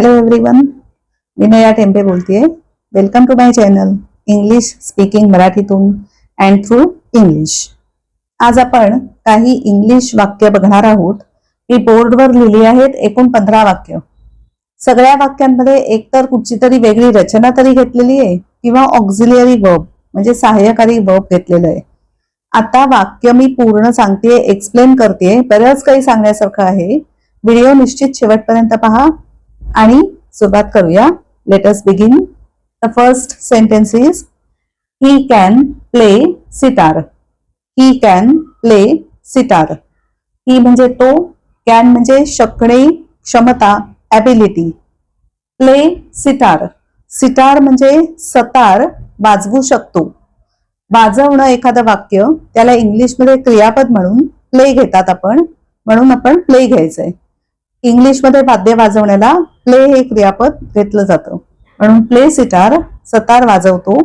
Hello everyone Vinaya Tembe बोलतेय. Welcome to my channel English speaking मराठीतून and through English आज आपण काही इंग्लिश वाक्य बघणार आहोत. मी बोर्डवर लिहिली आहेत एकूण पंधरा वाक्य. सगळ्या वाक्यांमध्ये एकतर कुठची तरी वेगळी रचना तरी घेतलेली आहे किंवा ऑक्झिलियरी वर्ब म्हणजे सहाय्यकारी वर्ब घेतलेलं आहे. आता वाक्य मी पूर्ण सांगते एक्सप्लेन करते बरंच काही सांगण्यासारखं आहे. व्हिडिओ निश्चित शेवटपर्यंत पहा. आणि सुरुवात करूया. Let's begin the first sentence is he can play sitar he can play sitar he म्हणजे तो कॅन म्हणजे शकणे क्षमता ॲबिलिटी प्ले सितार सितार म्हणजे सतार वाजवू शकतो. वाजवणं एखादं वाक्य त्याला इंग्लिशमध्ये क्रियापद म्हणून प्ले घेतात आपण. म्हणून आपण प्ले घ्यायचंय. इंग्लिशमध्ये वाद्य वाजवण्याला प्ले हे क्रियापद घेतलं जातं. म्हणून प्ले सिटार सतार वाजवतो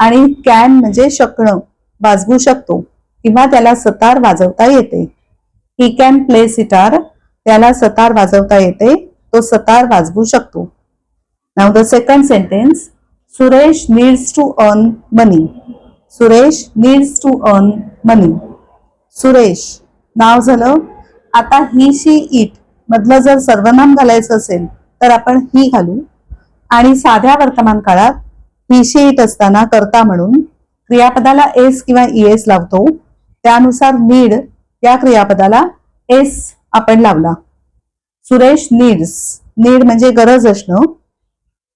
आणि कॅन म्हणजे शकणं वाजवू शकतो किंवा त्याला सतार वाजवता येते. ही कॅन प्ले सिटार त्याला सतार वाजवता येते तो सतार वाजवू शकतो. नाव the second sentence Suresh needs to earn money Suresh needs to earn money Suresh नाव झालं. आता ही शी इट मधलं जर सर्वनाम घालायचं असेल तर आपण ही घालू. आणि साध्या वर्तमान काळात ही येत असताना करता म्हणून क्रियापदाला एस किंवा एस लावतो. त्यानुसार नीड या क्रियापदाला एस आपण लावला. सुरेश नीड्स. नीड म्हणजे गरज असणं.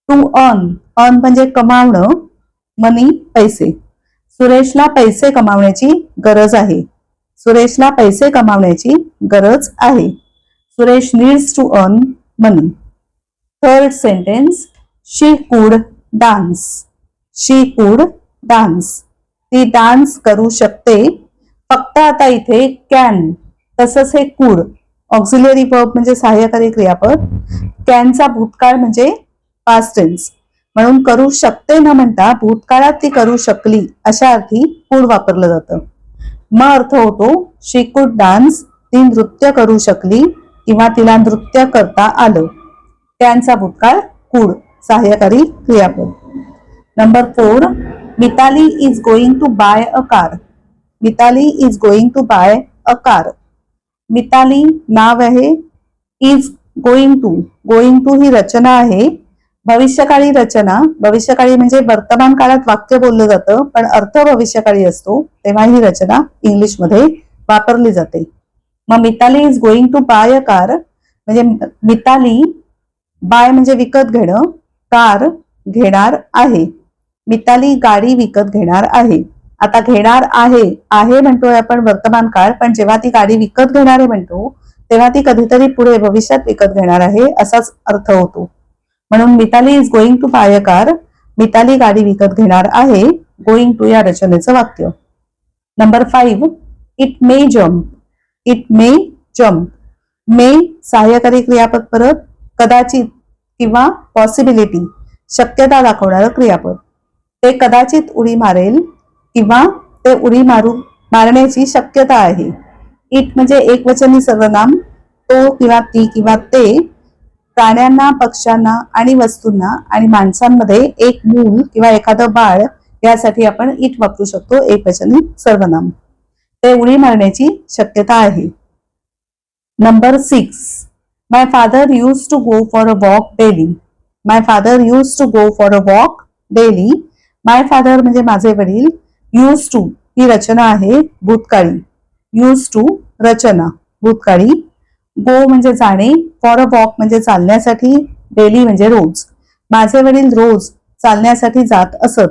टू अर्न अर्न म्हणजे कमावणं. मनी पैसे. सुरेशला पैसे कमावण्याची गरज आहे. सुरेशला पैसे कमावण्याची गरज आहे. Suresh needs to earn money. Third sentence she could dance she कुड डान्स ती डान्स करू शकते. फक्त आता इथे कॅन तसंच हे कुड ऑक्झिलरी वर्ब म्हणजे सहाय्यकारी क्रियापद. कॅनचा भूतकाळ म्हणजे पास्ट टेन्स म्हणून करू शकते न म्हणता भूतकाळात ती करू शकली अशा अर्थी कुड वापरलं जातं. मग अर्थ होतो शी कुड डान्स ती नृत्य करू शकली किंवा तिला नृत्य करता आलं. त्यांचा भूतकाळ कुड सहाय्यकारी क्रियापद. Number four Mitali is going to buy a car Mitali is going to buy a car Mitali नाव आहे is going to going to ही रचना आहे. भविष्यकाळी रचना भविष्यकाळी म्हणजे वर्तमान काळात वाक्य बोललं जातं पण अर्थ भविष्यकाळी असतो तेव्हा ही रचना इंग्लिशमध्ये वापरली जाते. मग Mitali is going to buy a car म्हणजे मिताली बाय म्हणजे विकत घेणं कार घेणार आहे. मिताली गाडी विकत घेणार आहे. आता घेणार आहे आहे म्हणतोय आपण वर्तमान काळ पण जेव्हा ती गाडी विकत घेणार आहे म्हणतो तेव्हा ती कधीतरी पुढे भविष्यात विकत घेणार आहे असाच अर्थ होतो. म्हणून Mitali is going to buy a car Mitali गाडी विकत घेणार आहे. गोइंग टू या रचनेचं वाक्य. Number five it may jump it may jump may सहाय्यकारी क्रियापद परत कदाचित किंवा पॉसिबिलिटी शक्यता दाखवणारं क्रियापद. ते कदाचित उडी मारेल किंवा ते उडी मारू मारण्याची शक्यता आहे. इट म्हणजे एकवचनी सर्वनाम. तो किंवा ती किंवा ते प्राण्यांना पक्ष्यांना आणि वस्तूंना आणि माणसांमध्ये एक मूल किंवा एखादं बाळ यासाठी आपण इट वापरू शकतो एकवचनी सर्वनाम. ते उडी मारण्याची शक्यता आहे. Number six my father use to go for a walk daily my father use to go for a walk daily my father म्हणजे माझे वडील यूज टू ही रचना आहे भूतकाळी. यूज टू रचना भूतकाळी. गो म्हणजे जाणे फॉर अ वॉक म्हणजे चालण्यासाठी डेली म्हणजे रोज. माझे वडील रोज चालण्यासाठी जात असत.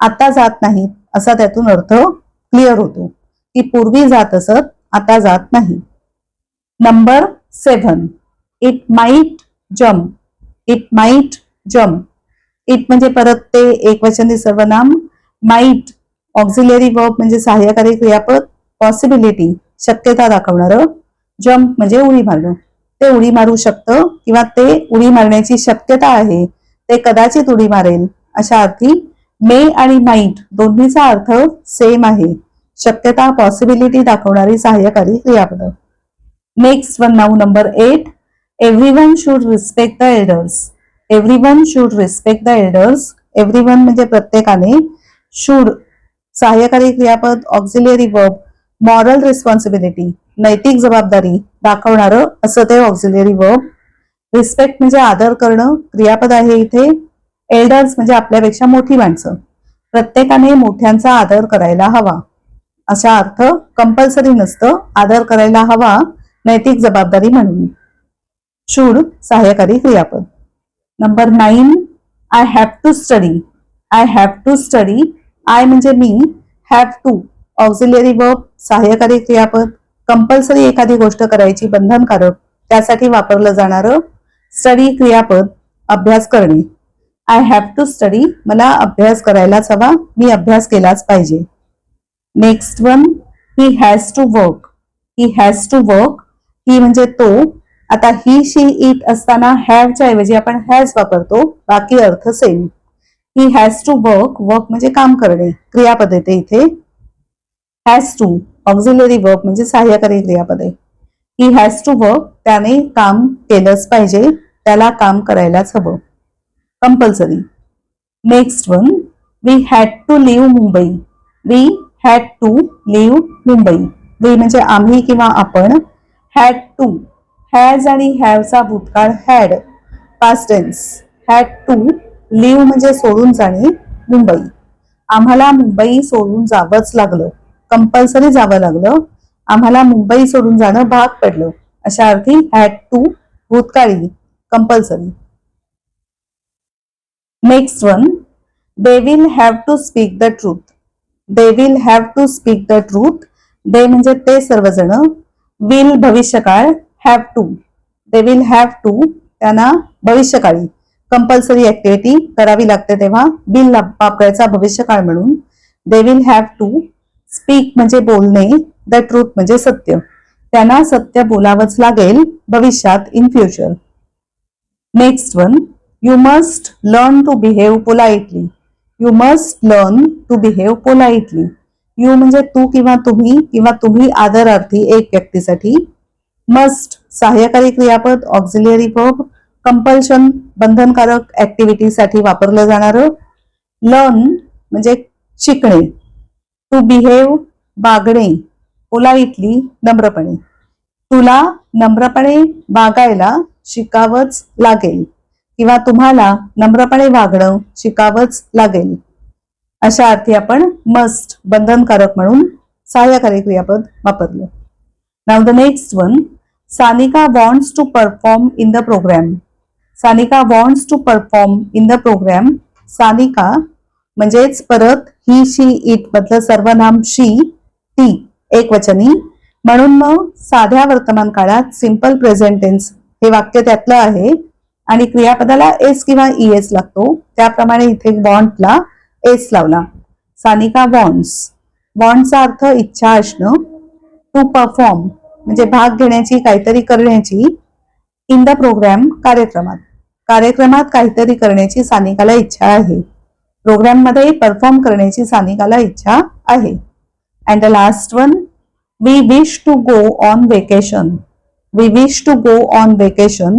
आता जात नाहीत असा त्यातून अर्थ क्लिअर होतो. ती पूर्वी जात असत आता जात नाही. Number seven it might jump it might jump it म्हणजे परत ते एकवचनी सर्वनाम. माईट ऑक्झिलरी वर्ब म्हणजे सहाय्यकारी क्रियापद पॉसिबिलिटी शक्यता दाखवणारं. जम्प म्हणजे उडी मारणं. ते उडी मारू शकतं किंवा ते उडी मारण्याची शक्यता आहे. ते कदाचित उडी मारेल. अशा अर्थी मे आणि माईट दोन्हीचा अर्थ सेम आहे. शक्यता पॉसिबिलिटी दाखवणारी सहाय्यकारी क्रियापद. Next one now number eight every one should respect the elders every one should respect the elders every one म्हणजे प्रत्येकाने शूड सहाय्यकारी क्रियापद ऑक्झिलियरी वर्ब मॉरल रिस्पॉन्सिबिलिटी नैतिक जबाबदारी दाखवणारं असं ते ऑक्झिलियरी वर्ब रिस्पेक्ट म्हणजे आदर करणं क्रियापद आहे इथे. एल्डर्स म्हणजे आपल्यापेक्षा मोठी माणसं. प्रत्येकाने मोठ्यांचा आदर करायला हवा. असा अर्थ कंपल्सरी नसतं. आदर करायला हवा नैतिक जबाबदारी म्हणून. शूड सहाय्यकारी क्रियापद. Number nine I have to study I have to study I म्हणजे मी हॅव टू ऑक्झिलरी वर्ब सहाय्यकारी क्रियापद. कंपल्सरी एखादी गोष्ट करायची बंधनकारक त्यासाठी वापरलं जाणारं स्टडी क्रियापद अभ्यास करणे. आय हॅव टू स्टडी मला अभ्यास करायलाच हवा. मी अभ्यास केलाच पाहिजे. Next one he has to work he has to work he म्हणजे तो. आता ही शी इट असताना हॅवच्या ऐवजी आपण हॅज वापरतो. बाकी अर्थ same he has to work work म्हणजे काम करणे. क्रियापद येते इथे. हॅज टू ऑक्झिलरी वर्क म्हणजे सहाय्यकारी क्रियापदे. ही हॅज टू वर्क त्याने काम केलंच पाहिजे. त्याला काम करायलाच हवं. Compulsory next one we had to leave Mumbai we had to leave Mumbai we म्हणजे आम्ही किंवा आपण हॅड टू हॅज आणि हॅवचा भूतकाळ had past tense had to leave म्हणजे सोडून जाणे मुंबई आम्हाला मुंबई सोडून जावंच लागलं. कंपल्सरी जावं लागलं. आम्हाला मुंबई सोडून जाणं भाग पडलं. अशा अर्थी had to भूतकाळी compulsory next one they will have to speak the truth they will have to speak the truth they म्हणजे ते सर्वजण विल भविष्यकाळ have to they will have to त्यांना भविष्यकाळी कंपल्सरी ऍक्टिव्हिटी करावी लागते तेव्हा बिल वापरायचा भविष्यकाळ म्हणून. They will have to speak म्हणजे बोलणे द ट्रूथ म्हणजे सत्य. त्यांना सत्य बोलावंच लागेल भविष्यात in future next one you must learn to behave politely you must learn to behave politely you म्हणजे तू किंवा तुम्ही किंवा तुम्ही आदरार्थी एक व्यक्तीसाठी मस्ट सहाय्यकारी क्रियापद ऑक्झिलियरी पब कंपल्शन बंधनकारक ऍक्टिव्हिटीसाठी वापरलं जाणारं. लर्न म्हणजे शिकणे. टू बिहेव वागणे पोलाइटली नम्रपणे. तुला नम्रपणे वागायला शिकावंच लागेल. किंवा तुम्हाला नम्रपणे वागणं शिकावंच लागेल. अशा अर्थी आपण मस्ट बंधनकारक म्हणून सहाय्यकारी क्रियापद वापरलं. नाव the next one Sanika wants to perform in the programme Sanika wants to perform in the programme Sanika म्हणजेच परत ही शी इट मधलं सर्वनाम शी ती एक वचनी म्हणून मग साध्या वर्तमान काळात सिंपल प्रेझेंटेन्स हे वाक्य त्यातलं आहे. आणि क्रियापदाला एस किंवा ई एस लागतो. त्याप्रमाणे इथे बॉन्डला एस लावला. सानिका बॉन्ड्स. बॉन्डचा अर्थ इच्छा असणं टू परफॉर्म म्हणजे भाग घेण्याची काहीतरी करण्याची इन द प्रोग्राम कार्यक्रमात. कार्यक्रमात काहीतरी करण्याची सानिकाला इच्छा आहे. प्रोग्राममध्ये परफॉर्म करण्याची सानिकाला इच्छा आहे. And the last one we wish to go on vacation we wish to go on vacation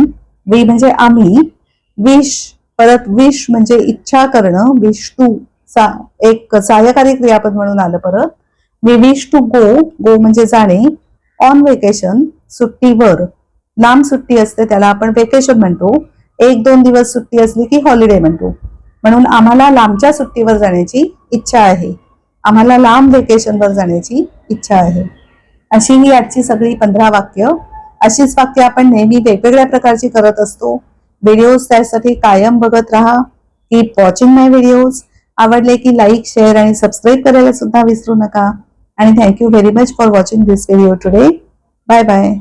we म्हणजे आम्ही विश परत विश म्हणजे इच्छा करणं विश टू एक सहाय्यकारी क्रियापद म्हणून आलं परत. We wish to go go म्हणजे जाणे. ऑन वेकेशन सुट्टीवर लांब सुट्टी असते त्याला आपण वेकेशन म्हणतो. एक दोन दिवस सुट्टी असली की हॉलिडे म्हणतो. म्हणून आम्हाला लांबच्या सुट्टीवर जाण्याची इच्छा आहे. आम्हाला लांब वेकेशनवर जाण्याची इच्छा आहे. अशी ही आजची सगळी पंधरा वाक्य. अशीच वाक्य आपण नेहमी वेगवेगळ्या प्रकारची करत असतो. व्हिडिओज त्यासाठी कायम बघत राहा. कीप वॉचिंग माय व्हिडिओज आवडले की लाईक शेअर आणि सबस्क्राईब करायला सुद्धा विसरू नका. आणि thank you very much for watching this video today bye bye